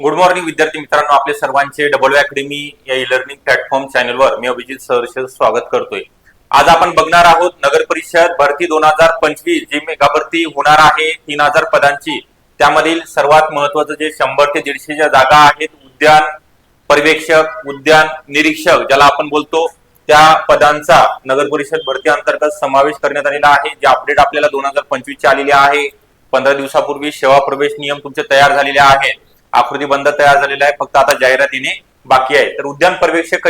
Good morning विद्यार्थी मित्रांनो. आपले सर्वांचे डबल अकॅडमी या ई लर्निंग प्लॅटफॉर्म चॅनलवर मी अभिजित सहर्ष स्वागत करतोय. आज आपण बघणार आहोत नगर परिषद भरती दोन हजार पंचवीस जी मेगा भरती होणार आहे तीन हजार पदांची. त्यामधील सर्वात महत्वाचं जे शंभर ते दीडशेच्या जागा आहेत उद्यान पर्यवेक्षक उद्यान निरीक्षक ज्याला आपण बोलतो त्या पदांचा नगर परिषद भरती अंतर्गत समावेश करण्यात आलेला आहे. जे अपडेट आपल्याला दोन हजार पंचवीस चे आलेले आहे. पंधरा दिवसापूर्वी सेवा प्रवेश नियम तुमचे तयार झालेले आहेत. आकृती बंद तयार झालेला आहे. फक्त आता जाहिरात येणे बाकी आहे. तर उद्यान पर्यवेक्षक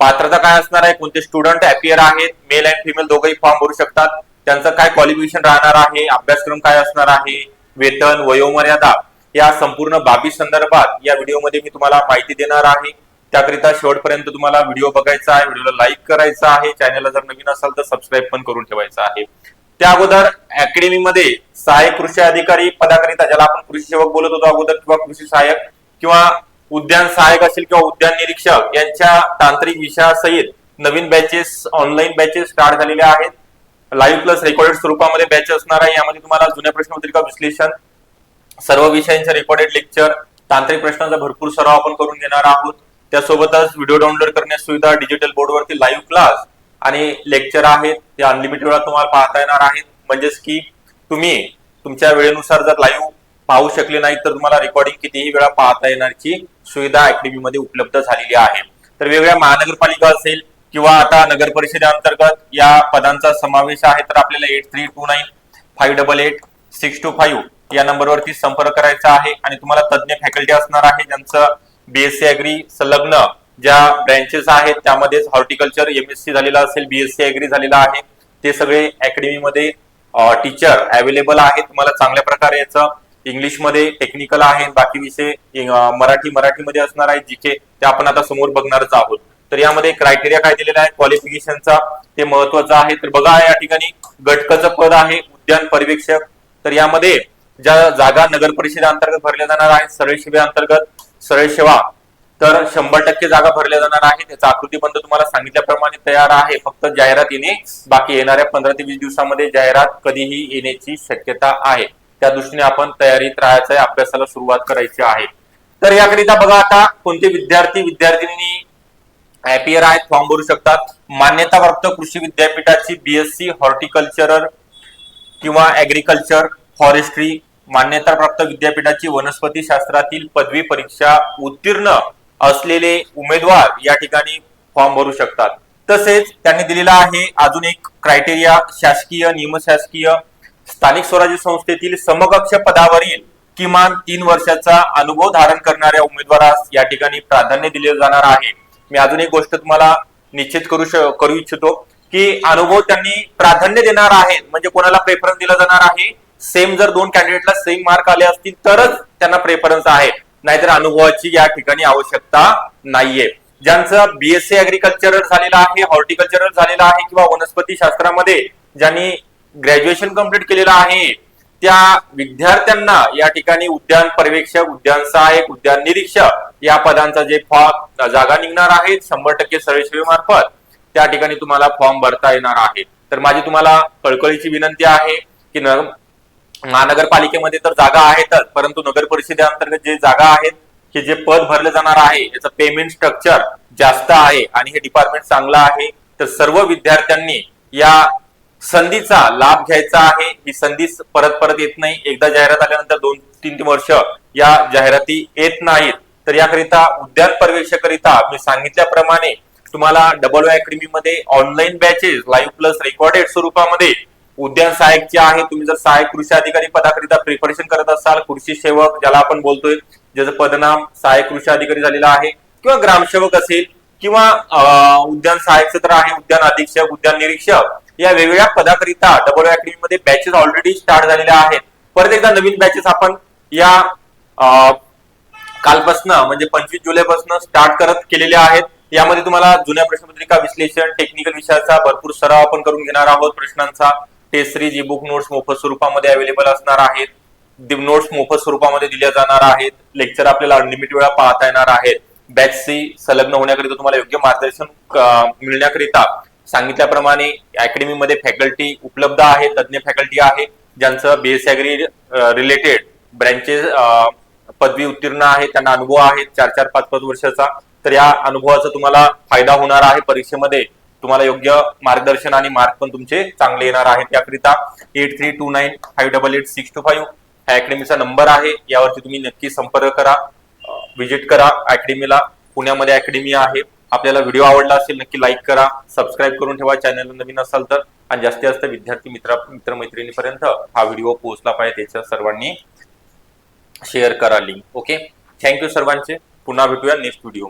पात्रता काय असणार आहे? कोणते स्टुडंट अपियर आहेत? मेल अँड फिमेल दोघंही फॉर्म भरू शकतात. त्यांचं काय क्वालिफिकेशन राहणार आहे? अभ्यासक्रम काय असणार आहे? वेतन वयोमर्यादा या संपूर्ण बाबी संदर्भात या व्हिडिओमध्ये मी तुम्हाला माहिती देणार आहे. त्याकरिता शेवटपर्यंत तुम्हाला व्हिडिओ बघायचा आहे व्हिडिओला लाईक करायचा आहे. चॅनलला जर नवीन असाल तर सबस्क्राईब पण करून ठेवायचा आहे. त्या अगोदर अकॅडमीमध्ये सहाय्यक कृषी अधिकारी पदाकरिता ज्याला आपण कृषी सेवक बोलत होतो अगोदर किंवा कृषी सहाय्यक किंवा उद्यान सहाय्यक असेल किंवा उद्यान निरीक्षक यांच्या तांत्रिक विषयासहित नवीन बॅचेस ऑनलाईन बॅचेस स्टार्ट झालेल्या आहेत. लाईव्ह प्लस रेकॉर्डेड स्वरूपामध्ये बॅच असणार आहे. यामध्ये तुम्हाला जुन्या प्रश्नपत्रिका विश्लेषण सर्व विषयांचे रेकॉर्डेड लेक्चर तांत्रिक प्रश्नांचा भरपूर सराव आपण करून घेणार आहोत. त्यासोबतच व्हिडिओ डाउनलोड करण्यास सुविधा डिजिटल बोर्डवरती लाईव्ह क्लास आणि लेक्चर आहेत ते अनलिमिटेड वेळा तुम्हाला पाहता येणार आहेत. म्हणजेच की तुम्ही तुमच्या वेळेनुसार जर लाईव्ह पाहू शकले नाही तर तुम्हाला रेकॉर्डिंग कितीही वेळा पाहता येणारची सुविधा अकॅडमी मध्ये उपलब्ध झालेली आहे. तर वेगवेगळ्या महानगरपालिका असेल किंवा आता नगर परिषदेअंतर्गत या पदांचा समावेश आहे तर आपल्याला eight three two nine five double eight six two five या नंबरवरती संपर्क करायचा आहे. आणि तुम्हाला तज्ज्ञ फॅकल्टी असणार आहे ज्यांचं बीएससी अग्री संलग्न ज्या ब्रँचेस आहेत त्यामध्येच हॉर्टिकल्चर एमएससी झालेला असेल बीएससी अग्री झालेला आहे ते सगळे अकॅडमीमध्ये टीचर अवेलेबल आहेत. तुम्हाला चांगल्या प्रकारे याचं इंग्लिशमध्ये टेक्निकल आहे बाकी विषय मराठी मराठीमध्ये असणार आहे जिके ते आपण आता समोर बघणारच आहोत. तर यामध्ये क्रायटेरिया काय दिलेला आहे क्वालिफिकेशनचा ते महत्वाचं आहे. तर बघा या ठिकाणी घटकाचं पद आहे उद्यान पर्यवेक्षक. तर यामध्ये ज्या जागा नगर परिषदेअंतर्गत भरल्या जाणार आहेत सरळ सेवे अंतर्गत सरळ सेवा तर शंभर टक्के जागा भरल्या जाणार आहे त्याचा आकृतीबंध तुम्हाला सांगितल्याप्रमाणे तयार आहे. फक्त जाहिरात येणे बाकी येणाऱ्या पंधरा ते वीस दिवसामध्ये जाहिरात कधीही येण्याची शक्यता आहे. त्या दृष्टीने आपण तयारीत राहायचं आहे अभ्यासाला सुरुवात करायची आहे. तर याकरिता बघा आता कोणते विद्यार्थी विद्यार्थिनी अपियर आहेत फॉर्म भरू शकतात. मान्यताप्राप्त कृषी विद्यापीठाची बीएससी हॉर्टिकल्चरल किंवा ऍग्रिकल्चर फॉरेस्ट्री मान्यताप्राप्त विद्यापीठाची वनस्पती शास्त्रातील पदवी परीक्षा उत्तीर्ण असलेले उमेदवार या ठिकाणी फॉर्म भरू शकतात. तसेच त्यांनी दिलेला आहे अजून एक क्रायटेरिया शासकीय निमशासकीय स्थानिक स्वराज्य संस्थेतील समकक्ष पदावरील किमान तीन वर्षाचा अनुभव धारण करणाऱ्या उमेदवारास या ठिकाणी प्राधान्य दिले जाणार आहे. मी अजून एक गोष्ट तुम्हाला निश्चित करू करू इच्छितो की अनुभव त्यांनी प्राधान्य देणार आहेत म्हणजे कोणाला प्रेफरन्स दिला जाणार आहे? सेम जर दोन कॅन्डिडेटला सेम मार्क आले असतील तरच त्यांना प्रेफरन्स आहे. नाहीतर अनुभवाची या ठिकाणी आवश्यकता नाहीये. ज्यांचं बीएससी अग्रिकल्चर झालेलं आहे हॉर्टिकल्चरल झालेलं आहे किंवा वनस्पती शास्त्रामध्ये ज्यांनी ग्रॅज्युएशन कंप्लीट केलेलं आहे त्या विद्यार्थ्यांना या ठिकाणी उद्यान पर्यवेक्षक उद्यान सहाय्यक उद्यान निरीक्षक या पदांचा जे फॉर्म जागा निघणार आहे शंभर टक्के मार्फत त्या ठिकाणी तुम्हाला फॉर्म भरता येणार आहे. तर माझी तुम्हाला कळकळीची विनंती आहे की न महानगरपालिकेमध्ये तर जागा आहेतच परंतु नगर परिषदेअंतर्गत जे जागा आहेत की जे पद भरले जाणार आहे याचं पेमेंट स्ट्रक्चर जास्त आहे आणि हे डिपार्टमेंट चांगलं आहे तर सर्व विद्यार्थ्यांनी या संधीचा लाभ घ्यायचा आहे. ही संधी परत परत येत नाही. एकदा जाहिरात आल्यानंतर दोन तीन तीन वर्ष या जाहिराती येत नाहीत. तर याकरिता उद्यान प्रवेशाकरिता मी सांगितल्याप्रमाणे तुम्हाला डबल अकॅडमी मध्ये online batches live plus recorded स्वरूपामध्ये उद्यान सहायक जे आहे तुम्ही जर सहाय्यक कृषी अधिकारी पदाकरिता प्रिपरेशन करत असाल कृषी सेवक ज्याला आपण बोलतोय ज्याचं पदनाम सहाय्यक कृषी अधिकारी झालेला आहे किंवा ग्रामसेवक असेल किंवा उद्यान सहायक तर आहे उद्यान अधीक्षक उद्यान निरीक्षक या वेगवेगळ्या पदाकरिता डबल अकॅडमी मध्ये बॅचेस ऑलरेडी स्टार्ट झालेल्या आहेत. परत एकदा नवीन बॅचेस आपण या कालपासनं म्हणजे पंचवीस जुलैपासून स्टार्ट करत केलेले आहेत. यामध्ये तुम्हाला जुन्या प्रश्नपत्रिका विश्लेषण टेक्निकल विषयाचा भरपूर सराव आपण करून घेणार आहोत प्रश्नांचा. Test series e book notes मोफत स्वरूपामध्ये अवेलेबल असणार आहेत. नोट्स मोफत स्वरूपामध्ये दिल्या जाणार आहेत. लेक्चर आपल्याला अनलिमिटेड वेळा पाहता येणार आहेत. बॅच सी संलग्न होण्याकरिता तुम्हाला योग्य मार्गदर्शन मिळण्याकरिता सांगितल्याप्रमाणे अकॅडमीमध्ये फॅकल्टी उपलब्ध आहे तज्ज्ञ फॅकल्टी आहे ज्यांचं बीएससी अग्री रिलेटेड ब्रँचेस पदवी उत्तीर्ण आहे त्यांना अनुभव आहे चार चार पाच पाच वर्षाचा. तर या अनुभवाचा तुम्हाला फायदा होणार आहे. परीक्षेमध्ये तुम्हाला योग्य मार्गदर्शन आणि मार्क पण तुमचे चांगले येणार आहेत. त्याकरिता eight three two nine five double eight six two five हा अकॅडमीचा नंबर आहे. यावरती तुम्ही नक्की संपर्क करा. व्हिजिट करा. अकॅडमीला पुण्यामध्ये अकॅडमी आहे. आपल्याला व्हिडिओ आवडला असेल नक्की लाईक करा. सबस्क्राईब करून ठेवा. चॅनल नवीन असाल तर. आणि जास्तीत जास्त विद्यार्थी मित्र मित्रमैत्रिणीपर्यंत हा व्हिडिओ पोहोचला पाहिजे. त्याच्या सर्वांनी शेअर करा लिंक ओके थँक्यू सर्वांचे. पुन्हा भेटूया नेक्स्ट व्हिडिओ